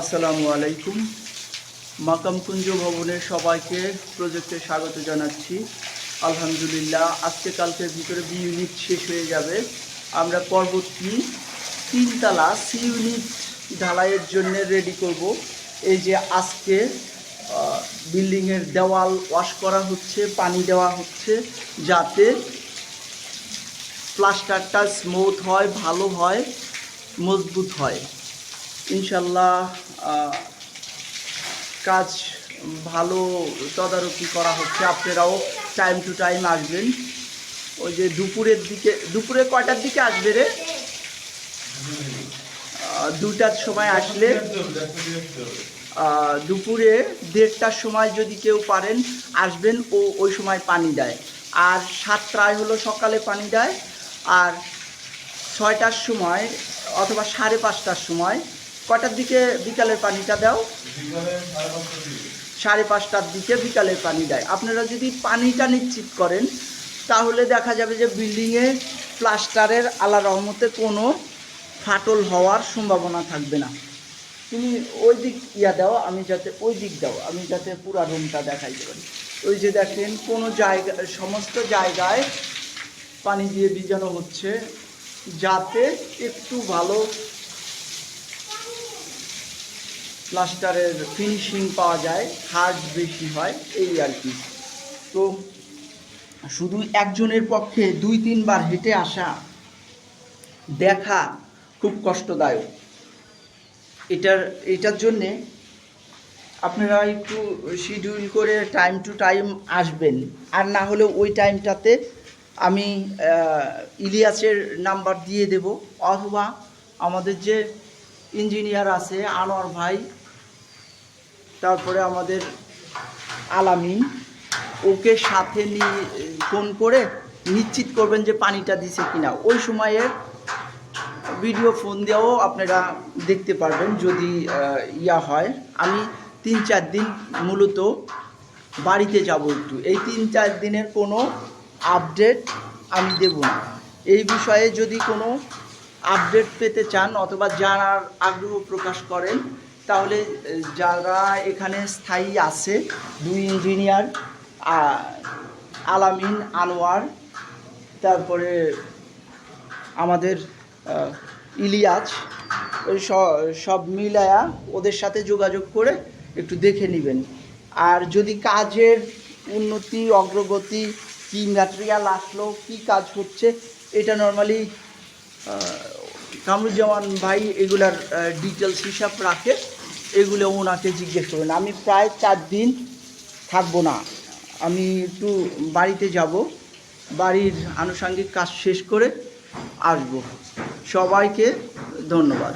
আসসালামু আলাইকুম। মাকামকুঞ্জ ভবনের সবাইকে প্রজেক্টে স্বাগত জানাচ্ছি। আলহামদুলিল্লাহ, আজকে কালকের ভিতরে বি ইউনিট শেষ হয়ে যাবে। আমরা পরবর্তী তিনতলা সি ইউনিট ঢালাইয়ের জন্য রেডি করব। এই যে আজকে বিল্ডিংয়ের দেওয়াল ওয়াশ করা হচ্ছে, পানি দেওয়া হচ্ছে, যাতে প্লাস্টারটা স্মুথ হয়, ভালো হয়, মজবুত হয়। ইনশাল্লাহ কাজ ভালো তদারকি করা হচ্ছে। আপনারাও টাইম টু টাইম আসবেন। ওই যে দুপুরের দিকে, দুপুরে কয়টার দিকে আসবে রে? দুটার সময় আসলে দুপুরে দেড়টার সময় যদি কেউ পারেন, আসবেন, ও ওই সময় পানি দেয়। আর সাতটায় হলো সকালে পানি দেয়, আর ছয়টার সময় অথবা সাড়ে পাঁচটার সময় কটার দিকে বিকালের পানিটা দাও? সাড়ে পাঁচটার দিকে বিকালের পানি দেয়। আপনারা যদি পানিটা নিশ্চিত করেন, তাহলে দেখা যাবে যে বিল্ডিংয়ে প্লাস্টারের আলা রহমতে কোনো ফাটল হওয়ার সম্ভাবনা থাকবে না। তুমি ওই দিক ইয়া দাও, আমি যাতে ওই দিক দাও, আমি যাতে পুরা রুমটা দেখাইতে পারি ওই যে দেখেন, কোনো জায়গা, সমস্ত জায়গায় পানি দিয়ে ভিজানো হচ্ছে, যাতে একটু ভালো প্লাস্টারের ফিনিশিং পাওয়া যায়, হার্ড বেশি হয়, এই আর কি। তো শুধু একজনের পক্ষে দুই, তিনবার হেঁটে আসা দেখা খুব কষ্টদায়ক। এটার এটার জন্যে আপনারা একটু শিডিউল করে টাইম টু টাইম আসবেন। আর না হলে ওই টাইমটাতে আমি ইলিয়াসের নাম্বার দিয়ে দেব। অথবা আমাদের যে ইঞ্জিনিয়ার আছে, আনোয়ার ভাই, তারপরে আমাদের আলামিন। ওকে সাথে নিয়ে, ফোন করে নিশ্চিত করবেন যে পানিটা দিছে কিনা। ওই সময়ে ভিডিও ফোন দিয়েও আপনারা দেখতে পারবেন যদি ইয়া হয়। আমি তিন চার দিন মূলত বাড়িতে যাব একটু। এই তিন চার দিনের কোনো আপডেট আমি দেব না। এই বিষয়ে যদি কোনো আপডেট পেতে চান অথবা জানার আগ্রহ প্রকাশ করেন, তাহলে যারা এখানে স্থায়ী আছে, দুই ইঞ্জিনিয়ার আলামিন আনোয়ার, তারপরে আমাদের ইলিয়াজ সব মিলায়া ওদের সাথে যোগাযোগ করে একটু দেখে নেবেন। আর যদি কাজের উন্নতি, অগ্রগতি, কি ম্যাটেরিয়াল আসলো, কি কাজ হচ্ছে, এটা নর্মালি কামরুজ্জামান ভাই এগুলার ডিটেলস হিসাব রাখে, এগুলো ওনাকে জিজ্ঞেস করবেন। আমি প্রায় চার দিন থাকব না। আমি একটু বাড়িতে যাব, বাড়ির আনুষঙ্গিক কাজ শেষ করে আসব। সবাইকে ধন্যবাদ।